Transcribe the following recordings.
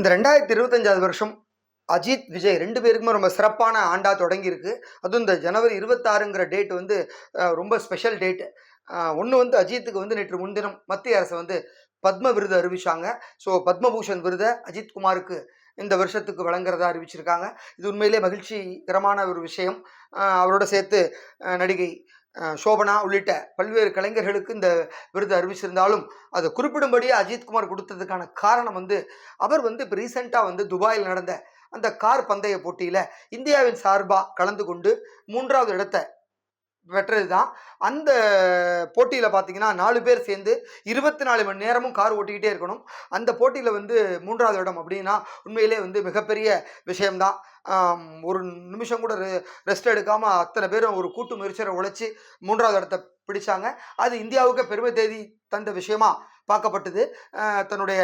இந்த ரெண்டாயிரத்தி இருபத்தஞ்சாவது வருஷம் அஜித் விஜய் ரெண்டு பேருக்குமே ரொம்ப சிறப்பான ஆண்டாக தொடங்கியிருக்கு. அதுவும் இந்த ஜனவரி இருபத்தாறுங்கிற டேட் வந்து ரொம்ப ஸ்பெஷல் டேட்டு ஒன்று வந்து அஜித்துக்கு வந்து நேற்று முன்தினம் மத்திய அரசு வந்து பத்ம விருது அறிவிச்சாங்க. ஸோ பத்மபூஷன் விருதை அஜித் குமாருக்கு இந்த வருஷத்துக்கு வழங்குறதா அறிவிச்சிருக்காங்க. இது உண்மையிலே மகிழ்ச்சிகரமான ஒரு விஷயம். அவரோட சேர்த்து நடிகை சோபனா உள்ளிட்ட பல்வேறு கலைஞர்களுக்கு இந்த விருது அறிவிச்சிருந்தாலும் அதை குறிப்பிடும்படியே அஜித்குமார் கொடுத்ததுக்கான காரணம் வந்து அவர் வந்து இப்போ ரீசெண்டாக வந்து துபாயில் நடந்த அந்த கார் பந்தய போட்டியில் இந்தியாவின் சார்பாக கலந்து கொண்டு மூன்றாவது இடத்தை பெற்றது தான் அந்த போட்டியில் பார்த்தீங்கன்னா நாலு பேர் சேர்ந்து இருபத்தி நாலு மணி நேரமும் கார் ஓட்டிக்கிட்டே இருக்கணும். அந்த போட்டியில் வந்து மூன்றாவது இடம் அப்படின்னா உண்மையிலே வந்து மிகப்பெரிய விஷயம்தான். ஒரு நிமிஷம் கூட ரெஸ்ட் எடுக்காமல் அத்தனை பேரும் ஒரு கூட்டு முயற்சியை உழைச்சி மூன்றாவது இடத்தை பிடிச்சாங்க. அது இந்தியாவுக்கு பெருமை தேதி தந்த விஷயமா பார்க்கப்பட்டது. தன்னுடைய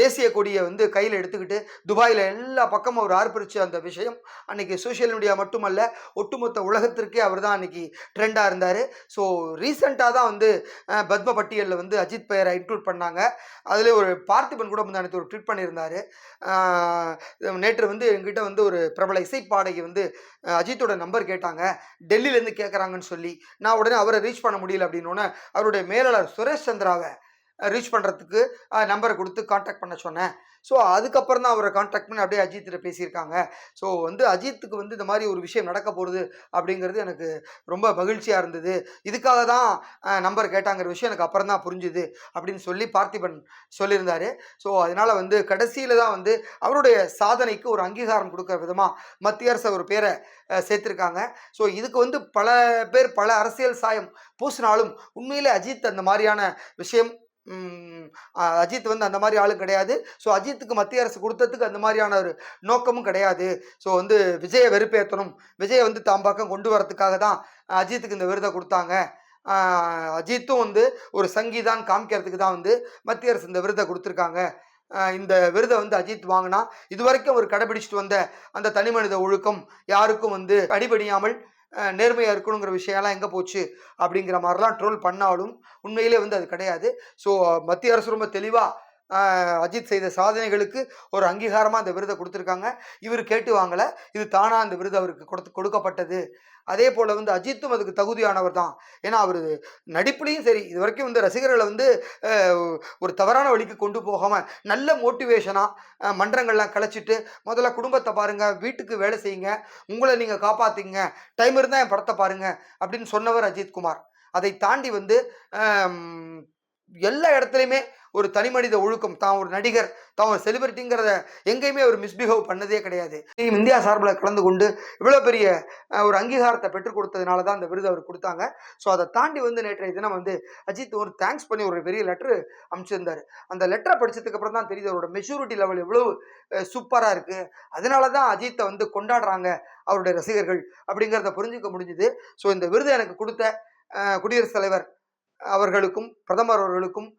தேசிய கொடியை வந்து கையில் எடுத்துக்கிட்டு துபாயில் எல்லா பக்கமும் அவர் ஆர்ப்பரிச்ச அந்த விஷயம். அன்னைக்கு சோஷியல் மீடியா மட்டுமல்ல ஒட்டுமொத்த உலகத்திற்கே அவர் தான் அன்னைக்கு ட்ரெண்டாக இருந்தார். ஸோ ரீசெண்டாக தான் வந்து பத்ம பட்டியலில் வந்து அஜித் பெயரை இன்க்ளூட் பண்ணாங்க. அதில் ஒரு பார்த்திபன் கூட வந்து அன்னைக்கு ஒரு ட்வீட் பண்ணியிருந்தார். நேற்று வந்து எங்கிட்ட வந்து ஒரு பிரபல இசைப்பாடகி வந்து அஜித்தோட நம்பர் கேட்டாங்க. டெல்லியிலேருந்து கேட்குறாங்கன்னு சொல்லி. நான் உடனே அவரை ரீச் பண்ண முடியல அப்படின்னோடனே அவருடைய மேலாளர் சுரேஷ் சந்திராவை ரீச் பண்ணுறதுக்கு நம்பரை கொடுத்து காண்டாக்ட் பண்ண சொன்னேன். ஸோ அதுக்கப்புறம் தான் அவரை காண்டாக்ட் பண்ணி அப்படியே அஜித்திட்ட பேசியிருக்காங்க. ஸோ வந்து அஜித்துக்கு வந்து இந்த மாதிரி ஒரு விஷயம் நடக்க போகிறது அப்படிங்கிறது எனக்கு ரொம்ப மகிழ்ச்சியாக இருந்தது. இதுக்காக தான் நம்பர் கேட்டாங்கிற விஷயம் எனக்கு அப்புறம் தான் புரிஞ்சுது அப்படின்னு சொல்லி பார்த்திபன் சொல்லியிருந்தார். ஸோ அதனால் வந்து கடைசியில் தான் வந்து அவருடைய சாதனைக்கு ஒரு அங்கீகாரம் கொடுக்குற விதமாக மத்திய அரசு ஒரு பேரை சேர்த்துருக்காங்க. ஸோ இதுக்கு வந்து பல பேர் பல அரசியல் சாயம் பூசினாலும் உண்மையிலே அஜித் அந்த மாதிரியான விஷயம் அஜித் வந்து அந்த மாதிரி ஆளும் கிடையாது. ஸோ அஜித்துக்கு மத்திய அரசு கொடுத்ததுக்கு அந்த மாதிரியான ஒரு நோக்கமும் கிடையாது. ஸோ வந்து விஜயை வெறுப்பேற்றணும் விஜயை வந்து தாம் பக்கம் கொண்டு வரதுக்காக தான் அஜித்துக்கு இந்த விருதை கொடுத்தாங்க. அஜித்தும் வந்து ஒரு சங்கீதான் காமிக்கிறதுக்கு தான் வந்து மத்திய அரசு இந்த விருதை கொடுத்துருக்காங்க. இந்த விருதை வந்து அஜித் வாங்கினா இதுவரைக்கும் அவர் கடைபிடிச்சிட்டு வந்த அந்த தனி மனித ஒழுக்கம் யாருக்கும் வந்து அடிபடியாமல் நேர்மையாக இருக்கணுங்கிற விஷயம்லாம் எங்கே போச்சு? அப்படிங்கிற மாதிரிலாம் ட்ரோல் பண்ணாலும் உண்மையிலே வந்து அது கிடையாது. ஸோ மத்திய அரசு ரொம்ப தெளிவாக அஜித் செய்த சாதனைகளுக்கு ஒரு அங்கீகாரமாக அந்த விருதை கொடுத்துருக்காங்க. இவர் கேட்டு வாங்கலை. இது தானாக அந்த விருது அவருக்கு கொடுத்து கொடுக்கப்பட்டது. அதே போல் வந்து அஜித்தும் அதுக்கு தகுதியானவர் தான். ஏன்னா அவர் நடிப்புலையும் சரி இது வரைக்கும் வந்து ரசிகர்களை வந்து ஒரு தவறான வழிக்கு கொண்டு போகாமல் நல்ல மோட்டிவேஷனாக மன்றங்கள்லாம் கலைச்சிட்டு முதல்ல குடும்பத்தை பாருங்கள் வீட்டுக்கு வேலை செய்யுங்க உங்களை நீங்கள் காப்பாற்றிங்க டைம் இருந்தால் என் படத்தை பாருங்கள் அப்படின்னு சொன்னவர் அஜித் குமார். அதை தாண்டி வந்து எல்லா இடத்துலையுமே ஒரு தனி மனித ஒழுக்கம் தான் ஒரு நடிகர் தான் ஒரு செலிபிரிட்டிங்கிறத எங்கேயுமே அவர் மிஸ்பிஹேவ் பண்ணதே கிடையாது. டீம் இந்தியா சார்பில் கலந்து கொண்டு இவ்வளோ பெரிய ஒரு அங்கீகாரத்தை பெற்றுக் கொடுத்ததுனால தான் அந்த விருது அவர் கொடுத்தாங்க. ஸோ அதை தாண்டி வந்து நேற்றைய தினம் வந்து அஜித் ஒரு தேங்க்ஸ் பண்ணி ஒரு பெரிய லெட்ரு அமைச்சிருந்தார் அந்த லெட்டரை படித்ததுக்கு அப்புறம் தான் தெரியுது அவரோட மெச்சூரிட்டி லெவல் எவ்வளோ சூப்பராக இருக்குது அதனால தான் அஜித்தை வந்து கொண்டாடுறாங்க அவருடைய ரசிகர்கள் அப்படிங்கிறத புரிஞ்சுக்க முடிஞ்சுது. ஸோ இந்த விருது எனக்கு கொடுத்த குடியரசுத் தலைவர் அவர்களுக்கும் பிரதமர் அவர்களுக்கும்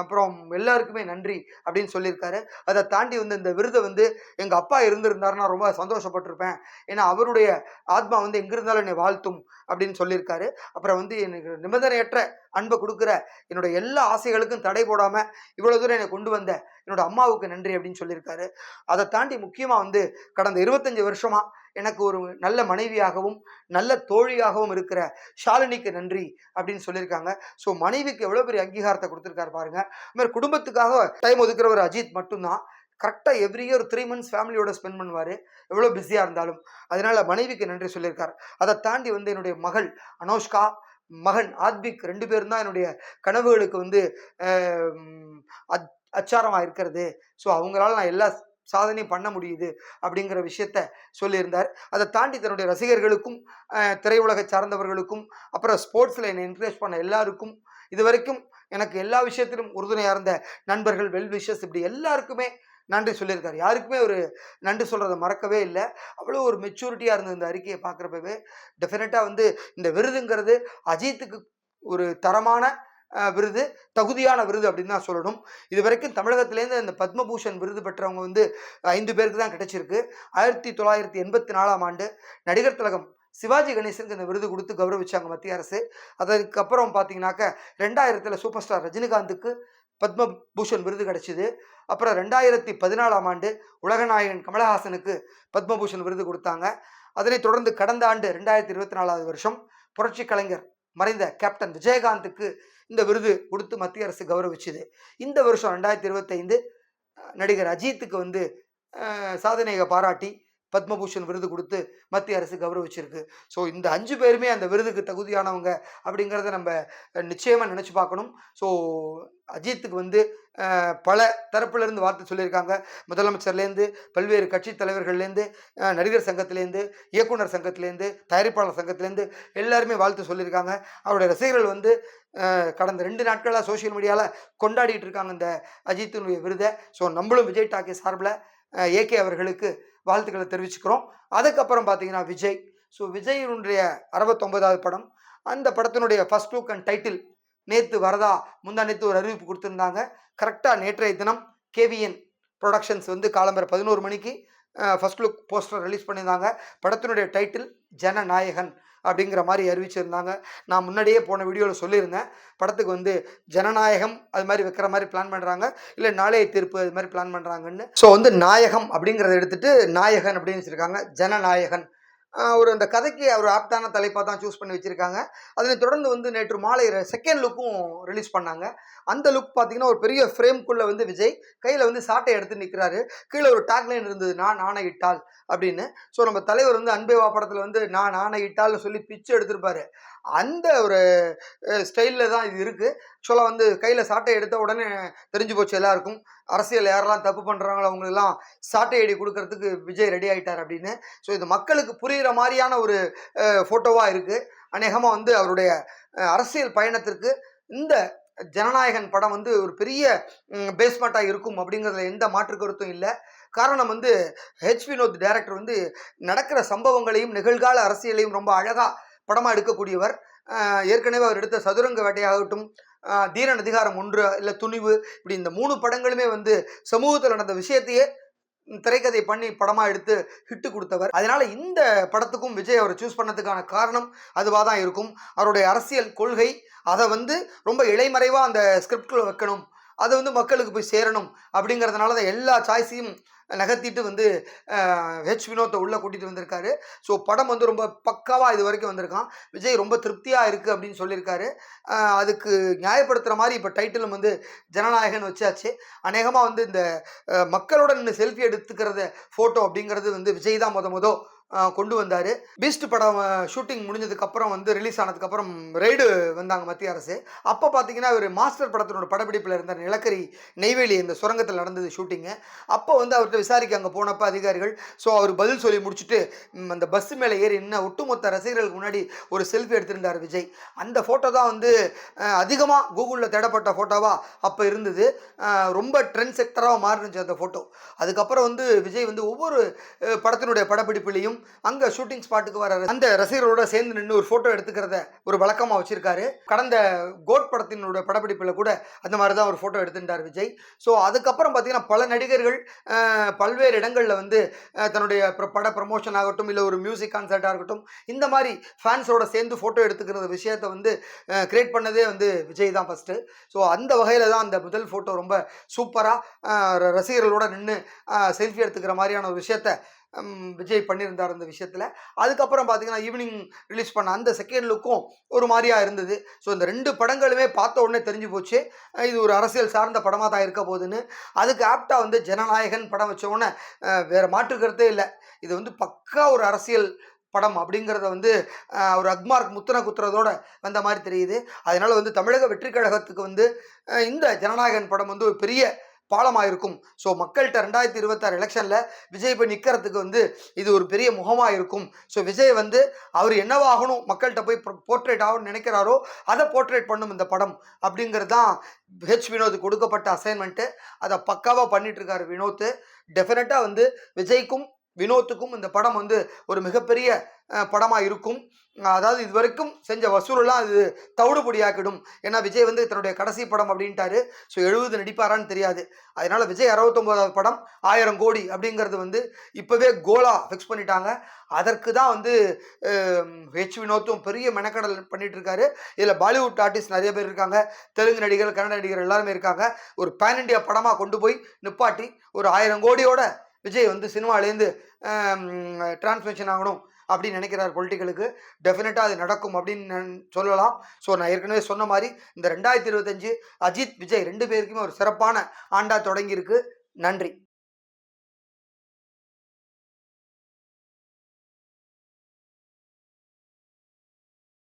அப்புறம் எல்லாருக்குமே நன்றி அப்படின்னு சொல்லியிருக்காரு. அதை தாண்டி வந்து இந்த விருதை வந்து எங்கள் அப்பா இருந்திருந்தாருன்னா ரொம்ப சந்தோஷப்பட்டிருப்பேன். ஏன்னா அவருடைய ஆத்மா வந்து எங்கே இருந்தாலும் என்னை வாழ்த்தும் அப்படின்னு சொல்லியிருக்காரு. அப்புறம் வந்து எனக்கு நிபந்தனையற்ற அன்பை கொடுக்குற என்னோட எல்லா ஆசைகளுக்கும் தடை போடாமல் இவ்வளோ தூரம் என்னை கொண்டு வந்த என்னோட அம்மாவுக்கு நன்றி அப்படின்னு சொல்லியிருக்காரு. அதை தாண்டி முக்கியமாக வந்து கடந்த இருபத்தஞ்சி வருஷமாக எனக்கு ஒரு நல்ல மனைவியாகவும் நல்ல தோழியாகவும் இருக்கிற ஷாலினிக்கு நன்றி அப்படின்னு சொல்லியிருக்காங்க. ஸோ மனைவிக்கு எவ்வளோ பெரிய அங்கீகாரத்தை கொடுத்துருக்காரு பாருங்க. மாதிரி குடும்பத்துக்காக டைம் ஒதுக்குற ஒரு அஜித் மட்டும்தான். கரெக்டாக எவ்ரி இயர் த்ரீ மந்த்ஸ் ஃபேமிலியோட ஸ்பெண்ட் பண்ணுவார். எவ்வளோ பிஸியாக இருந்தாலும். அதனால மனைவிக்கு நன்றி சொல்லியிருக்கார். அதை தாண்டி வந்து என்னுடைய மகள் அனோஷ்கா மகன் ஆத்விக் ரெண்டு பேரும் தான் என்னுடைய கனவுகளுக்கு வந்து அச்சாரமாக இருக்கிறது. ஸோ அவங்களால நான் எல்லா சாதனை பண்ண முடியுது அப்படிங்கிற விஷயத்த சொல்லியிருந்தார். அதை தாண்டி தன்னுடைய ரசிகர்களுக்கும் திரையுலக திரையுலகை சார்ந்தவர்களுக்கும் அப்புறம் ஸ்போர்ட்ஸில் என்னை என்கரேஜ் பண்ண எல்லாருக்கும் இது வரைக்கும் எனக்கு எல்லா விஷயத்திலும் உறுதுணையாக இருந்த நண்பர்கள் வெல் விஷஸ் இப்படி எல்லாருக்குமே நன்றி சொல்லியிருக்காரு. யாருக்குமே ஒரு நன்றி சொல்கிறத மறக்கவே இல்லை. அவ்வளோ ஒரு மெச்சூரிட்டியாக இருந்தது இந்த அறிக்கையை பார்க்குறப்பவே. டெஃபினட்டாக வந்து இந்த விருதுங்கிறது அஜித்துக்கு ஒரு தரமான விருது தகுதியான விருது அப்படின்னு தான் சொல்லணும். இது வரைக்கும் தமிழகத்திலேருந்து இந்த பத்மபூஷன் விருது பெற்றவங்க வந்து ஐந்து பேருக்கு தான் கிடைச்சிருக்கு. ஆயிரத்தி தொள்ளாயிரத்தி எண்பத்தி நாலாம் ஆண்டு நடிகர் திலகம் சிவாஜி கணேசனுக்கு இந்த விருது கொடுத்து கௌரவிச்சாங்க மத்திய அரசு. அதுக்கப்புறம் பார்த்தீங்கன்னாக்க ரெண்டாயிரத்தில் சூப்பர் ஸ்டார் ரஜினிகாந்துக்கு பத்மபூஷன் விருது கிடைச்சிது. அப்புறம் ரெண்டாயிரத்தி பதினாலாம் ஆண்டு உலகநாயகன் கமலஹாசனுக்கு பத்மபூஷன் விருது கொடுத்தாங்க. அதனைத் தொடர்ந்து கடந்த ஆண்டு ரெண்டாயிரத்தி இருபத்தி நாலாவது வருஷம் புரட்சி கலைஞர் மறைந்த கேப்டன் விஜயகாந்துக்கு இந்த விருது கொடுத்து மத்திய அரசு கௌரவிச்சுது. இந்த வருஷம் ரெண்டாயிரத்தி இருபத்தைந்து நடிகர் அஜித்துக்கு வந்து சாதனையை பாராட்டி பத்மபூஷன் விருது கொடுத்து மத்திய அரசு கௌரவிச்சிருக்கு. ஸோ இந்த அஞ்சு பேருமே அந்த விருதுக்கு தகுதியானவங்க அப்படிங்கிறத நம்ம நிச்சயமாக நினச்சி பார்க்கணும். ஸோ அஜித்துக்கு வந்து பல தரப்புலேருந்து வார்த்தை சொல்லியிருக்காங்க. முதலமைச்சர்லேருந்து பல்வேறு கட்சி தலைவர்கள்லேருந்து நடிகர் சங்கத்திலேருந்து இயக்குனர் சங்கத்திலேருந்து தயாரிப்பாளர் சங்கத்திலேருந்து எல்லாருமே வாழ்த்து சொல்லியிருக்காங்க. அவருடைய ரசிகர்கள் வந்து கடந்த ரெண்டு நாட்களாக சோஷியல் மீடியாவில் கொண்டாடிட்டு இருக்காங்க இந்த அஜித்தினுடைய விருதை. ஸோ நம்மளும் விஜய் டாக்கி சார்பில் ஏகே அவர்களுக்கு வாழ்த்துக்களை தெரிவிச்சுக்கிறோம். அதுக்கப்புறம் பார்த்தீங்கன்னா விஜய். ஸோ விஜயினுடைய அறுபத்தொன்பதாவது படம். அந்த படத்தினுடைய ஃபர்ஸ்ட் லுக் அண்ட் டைட்டில் நேற்று வரதா முந்தா நேற்று ஒரு அறிவிப்பு கொடுத்துருந்தாங்க. கரெக்டாக நேற்றைய தினம் கேவிஎன் ப்ரொடக்ஷன்ஸ் வந்து காலம்பர பதினோரு மணிக்கு ஃபர்ஸ்ட் லுக் போஸ்டர் ரிலீஸ் பண்ணியிருந்தாங்க. படத்தினுடைய டைட்டில் ஜனநாயகன். அப்படிங்கிற மாதிரி அறிவிச்சிருந்தாங்க. நான் முன்னாடியே போன வீடியோவில் சொல்லியிருந்தேன். படத்துக்கு வந்து ஜனநாயகம் அது மாதிரி வைக்கிற மாதிரி பிளான் பண்ணுறாங்க இல்லை நாளைய தீர்ப்பு அது மாதிரி பிளான் பண்ணுறாங்கன்னு ஸோ வந்து நாயகம் அப்படிங்கிறத எடுத்துகிட்டு நாயகன் அப்படின்னு வச்சுருக்காங்க. ஜனநாயகன். ஒரு அந்த கதைக்கு அவர் ஆப்டான தலைப்பாக தான் சூஸ் பண்ணி வச்சுருக்காங்க. அதனைத் தொடர்ந்து வந்து நேற்று மாலை செகண்ட் லுக்கும் ரிலீஸ் பண்ணாங்க. அந்த லுக் பார்த்தீங்கன்னா ஒரு பெரிய ஃப்ரேம்குள்ளே வந்து விஜய் கையில் வந்து சாட்டை எடுத்து நிற்கிறாரு கீழே ஒரு டேக்லைன் இருந்தது நான் ஆணையிட்டால் அப்படின்னு. ஸோ நம்ம தலைவர் வந்து அன்பேவா படத்தில் வந்து நான் ஆணையிட்டால்னு சொல்லி பிச்சு எடுத்திருப்பாரு. அந்த ஒரு ஸ்டைலில் தான் இது இருக்குது ஆக்சுவலாக வந்து கையில் சாட்டை எடுத்த உடனே தெரிஞ்சு போச்சு எல்லாருக்கும். அரசியல் யாரெல்லாம் தப்பு பண்ணுறாங்களோ அவங்களெல்லாம் சாட்டை அடி கொடுக்கறதுக்கு விஜய் ரெடி ஆகிட்டார் அப்படின்னு. ஸோ இது மக்களுக்கு புரிகிற மாதிரியான ஒரு ஃபோட்டோவாக இருக்குது அநேகமாக வந்து அவருடைய அரசியல் பயணத்திற்கு இந்த ஜனநாயகன் படம் வந்து ஒரு பெரிய பேஸ்மெண்ட்டாக இருக்கும் அப்படிங்கிறதுல எந்த மாற்று கருத்தும் இல்லை. காரணம் வந்து ஹெச் வினோத் டைரக்டர் வந்து நடக்கிற சம்பவங்களையும் நிகழ்கால அரசியலையும் ரொம்ப அழகாக படமாக எடுக்கக்கூடியவர். ஏற்கனவே அவர் எடுத்த சதுரங்க வேட்டையாகட்டும் தீரன் அதிகாரம் ஒன்று இல்லை துணிவு இப்படி இந்த மூணு படங்களுமே வந்து சமூகத்தில் நடந்த விஷயத்தையே திரைக்கதை பண்ணி படமாக எடுத்து ஹிட்டு கொடுத்தவர். அதனால் இந்த படத்துக்கும் விஜய் அவர் சூஸ் பண்ணதுக்கான காரணம் அதுவாக தான் இருக்கும். அவருடைய அரசியல் கொள்கை அதை வந்து ரொம்ப இளைமறைவாக அந்த ஸ்கிரிப்டில் வைக்கணும். அது வந்து மக்களுக்கு போய் சேரணும் அப்படிங்கிறதுனால தான் எல்லா சாய்ஸையும் நகர்த்திட்டு வந்து ஹெச் வினோத்தை உள்ளே கூட்டிகிட்டு வந்திருக்காரு. ஸோ படம் வந்து ரொம்ப பக்காவாக இது வரைக்கும் வந்திருக்கான். விஜய் ரொம்ப திருப்தியாக இருக்குது அப்படின்னு சொல்லியிருக்காரு. அதுக்கு நியாயப்படுத்துகிற மாதிரி இப்போ டைட்டிலும் வந்து ஜனநாயகன் வச்சாச்சு. அநேகமாக வந்து இந்த மக்களுடன் செல்ஃபி எடுத்துக்கிறத ஃபோட்டோ அப்படிங்கிறது வந்து விஜய் தான் முத முத கொண்டு வந்தார். பீஸ்ட் படம் ஷூட்டிங் முடிஞ்சதுக்கப்புறம் வந்து ரிலீஸ் ஆனதுக்கப்புறம் ரெய்டு வந்தாங்க மத்திய அரசு. அப்போ பார்த்தீங்கன்னா ஒரு மாஸ்டர் படத்தினோட படப்பிடிப்பில் இருந்த நிலக்கரி நெய்வேலி இந்த சுரங்கத்தில் நடந்தது ஷூட்டிங்கு அப்போ வந்து அவர்கிட்ட விசாரிக்க அங்கே போனப்போ அதிகாரிகள் ஸோ அவர் பதில் சொல்லி முடிச்சுட்டு அந்த பஸ் மேலே ஏறி என்ன ஒட்டுமொத்த ரசிகர்களுக்கு முன்னாடி ஒரு செல்ஃபி எடுத்திருந்தார் விஜய். அந்த ஃபோட்டோ தான் வந்து அதிகமாக கூகுளில் தேடப்பட்ட ஃபோட்டோவாக அப்போ இருந்தது. ரொம்ப ட்ரெண்ட் செக்டராக மாறினுச்சு அந்த ஃபோட்டோ அதுக்கப்புறம் வந்து விஜய் வந்து ஒவ்வொரு படத்தினுடைய படப்பிடிப்புலையும் அங்கே ஷூட்டிங் ஸ்பாட்டுக்கு வர அந்த ரசிகர்களோட சேர்ந்து நின்று ஒரு ஃபோட்டோ எடுத்துக்கிறத ஒரு வழக்கமாக வச்சிருக்காரு. கடந்த கோட் படத்தினுடைய படப்பிடிப்பில் கூட அந்த மாதிரி தான் ஒரு ஃபோட்டோ எடுத்துட்டார் விஜய். ஸோ அதுக்கப்புறம் பார்த்தீங்கன்னா பல நடிகர்கள் பல்வேறு இடங்களில் வந்து தன்னுடைய பட ப்ரமோஷன் ஆகட்டும் இல்லை ஒரு மியூசிக் கான்சர்ட்டாக இருக்கட்டும் இந்த மாதிரி ஃபேன்ஸோட சேர்ந்து ஃபோட்டோ எடுத்துக்கிற விஷயத்தை வந்து கிரியேட் பண்ணதே வந்து விஜய் தான் ஃபஸ்ட்டு ஸோ அந்த வகையில் தான் அந்த முதல் ஃபோட்டோ ரொம்ப சூப்பராக ரசிகர்களோட நின்று செல்ஃபி எடுத்துக்கிற மாதிரியான ஒரு விஷயத்த விஜய் பண்ணியிருந்தார் அந்த விஷயத்தில். அதுக்கப்புறம் பார்த்தீங்கன்னா ஈவினிங் ரிலீஸ் பண்ண அந்த செகண்ட் லுக்கும் ஒரு மாதிரியாக இருந்தது. ஸோ இந்த ரெண்டு படங்களுமே பார்த்த உடனே தெரிஞ்சு போச்சு. இது ஒரு அரசியல் சார்ந்த படமாக தான் இருக்க போகுதுன்னு. அதுக்கு ஆப்டாக வந்து ஜனநாயகன் படம் வச்ச உடனே அஹ், இல்லை. இது வந்து பக்கா ஒரு அரசியல் படம் அப்படிங்கிறத வந்து ஒரு அக்மார்க் முத்தனை குத்துறதோட வந்த மாதிரி தெரியுது. அதனால் வந்து தமிழக வெற்றி கழகத்துக்கு வந்து இந்த ஜனநாயகன் படம் வந்து ஒரு பெரிய பாலமாக இருக்கும் ஸோ மக்கள்கிட்ட ரெண்டாயிரத்தி இருபத்தாறு எலெக்ஷனில் விஜய் போய் நிற்கிறதுக்கு வந்து இது ஒரு பெரிய முகமாக இருக்கும் ஸோ விஜய் வந்து அவர் என்னவாகணும் மக்கள்கிட்ட போய் போர்ட்ரேட் ஆகணும்னு நினைக்கிறாரோ அதை போர்ட்ரேட் பண்ணும் இந்த படம். அப்படிங்கிறது தான் ஹெச் வினோத் கொடுக்கப்பட்ட அசைன்மெண்ட்டு அதை பக்காவாக பண்ணிட்டு வினோத் டெஃபினட்டாக வந்து விஜய்க்கும் வினோத்துக்கும் இந்த படம் வந்து ஒரு மிகப்பெரிய படமாக இருக்கும் அதாவது இது வரைக்கும் செஞ்ச வசூலெல்லாம் அது தவிடுபடியாக்கிடும் ஏன்னா விஜய் வந்து தன்னுடைய கடைசி படம் அப்படின்ட்டாரு. ஸோ எழுபது நடிப்பாரான்னு தெரியாது. அதனால் விஜய் அறுபத்தொம்போதாவது படம் ஆயிரம் கோடி அப்படிங்கிறது வந்து இப்போவே கோலா ஃபிக்ஸ் பண்ணிட்டாங்க. அதற்கு தான் வந்து ஹெச் வினோத்தும் பெரிய மெனக்கடல் பண்ணிட்டு இருக்காரு இதில் பாலிவுட் ஆர்டிஸ்ட் நிறைய பேர் இருக்காங்க. தெலுங்கு நடிகர் கன்னட நடிகர் எல்லாருமே இருக்காங்க. ஒரு பேன் இண்டியா படமாக கொண்டு போய் நிப்பாட்டி ஒரு ஆயிரம் கோடியோட விஜய் வந்து சினிமாலேருந்து டிரான்ஸ்மிஷன் ஆகணும். அப்படின்னு நினைக்கிறார் பொலிட்டிக்கலுக்கு. டெஃபினட்டாக அது நடக்கும் அப்படின்னு சொல்லலாம். ஸோ நான் ஏற்கனவே சொன்ன மாதிரி இந்த ரெண்டாயிரத்தி இருபத்தஞ்சு அஜித் விஜய் ரெண்டு பேருக்குமே ஒரு சிறப்பான ஆண்டாக தொடங்கியிருக்கு. நன்றி.